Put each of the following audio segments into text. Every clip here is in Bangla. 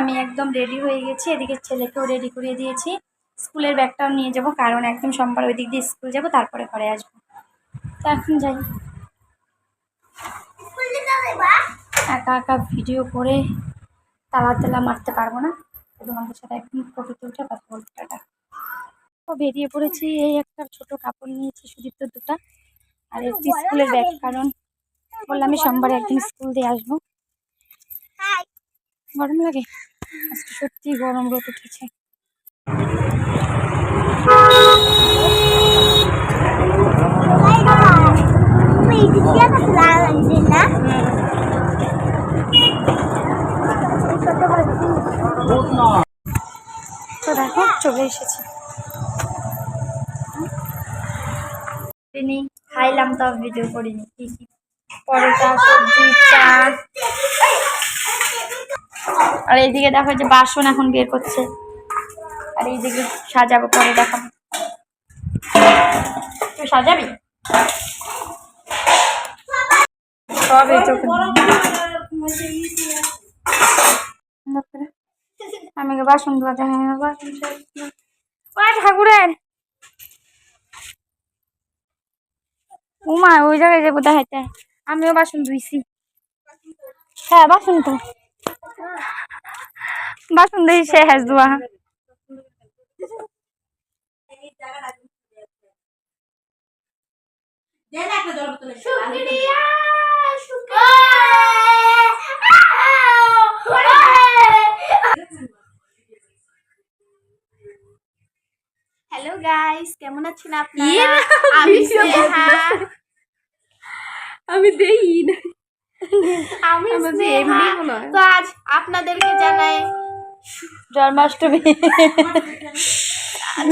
আমি একদম রেডি হয়ে গেছি। এদিকে ছেলেকেও রেডি করিয়ে দিয়েছি। স্কুলের ব্যাগটাও নিয়ে যাব, কারণ একদম সোমবার ওই দিক দিয়ে স্কুল যাব, তারপরে ঘরে আসব। তো এখন যাই। একা একা ভিডিও করে তালা তেলা মারতে পারব না। তোমাদের সাথে একদম ফটো তুলতে কথা বলতে টাটা তো বেরিয়ে পড়েছি, এই একটা ছোট কাপড় নিয়েছি সুদীপ্ত দুটা। আর একটি স্কুলের ব্যাগ, কারণ বললাম আমি সোমবারে একদিন স্কুল দিয়ে আসব। গরম লাগে? আজকে সত্যি গরম রোদ উঠেছে। চলে এসেছি। খাইলাম তো ভিডিও করিনি। কি কি? পরোটা, সবজি চা আর এইদিকে দেখো যে বাসন এখন বের করছে। আর এইদিকে সাজাবো, পরে দেখো তুই সাজাবি? সব চোখে। আমি বাসন ধোয়াতে হ্যাঁ বাসন ঠাকুরের। উমা, ওই জায়গায় যাব দেখাইতে। আমিও বাসন ধুইছি। হ্যাঁ বাসন তো বাসন দেখি শেষ ধোয়া হ্যালো গাইস কেমন আছেন ইয়ে আপনারা আমি স্নেহা। আমি দেই না। আমি স্নেহা। তো আজ আপনাদেরকে জানাই জন্মাষ্টমী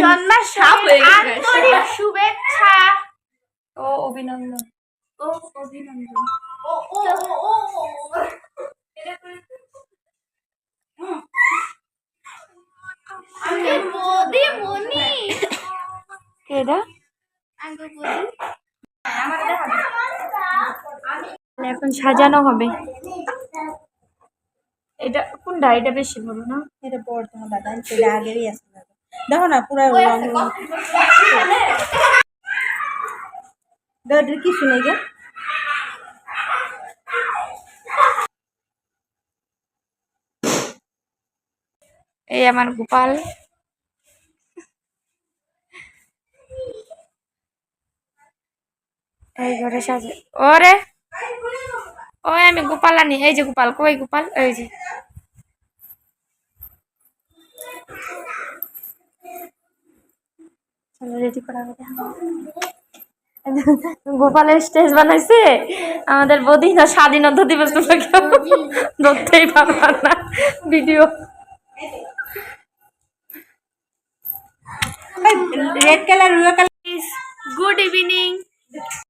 জন্মাষ্টমীর হয়ে শুভেচ্ছা ও অভিনন্দন ও অভিনন্দন ও ও ও ও আগে মোদি মনি কেডা এখন সাজানো হবে এটা কোনটা এটা বেশি বড় না? এটা বড় তোমার দাদা আগেরই আছে দাদা। দেখো না পুরো রং দাদার কি শুনে গে? এই আমার গোপাল। এই ঘরে সাজে ওরে! ওই আমি গোপাল আনি, এই যে গোপাল, কই গোপাল? এই যে। গোপালের স্টেজ বানাইছে। আমাদের বদি না স্বাধীনতা দিবস তোমরা ধরতেই পারবা না ভিডিও রেড কালার রুয়া কালার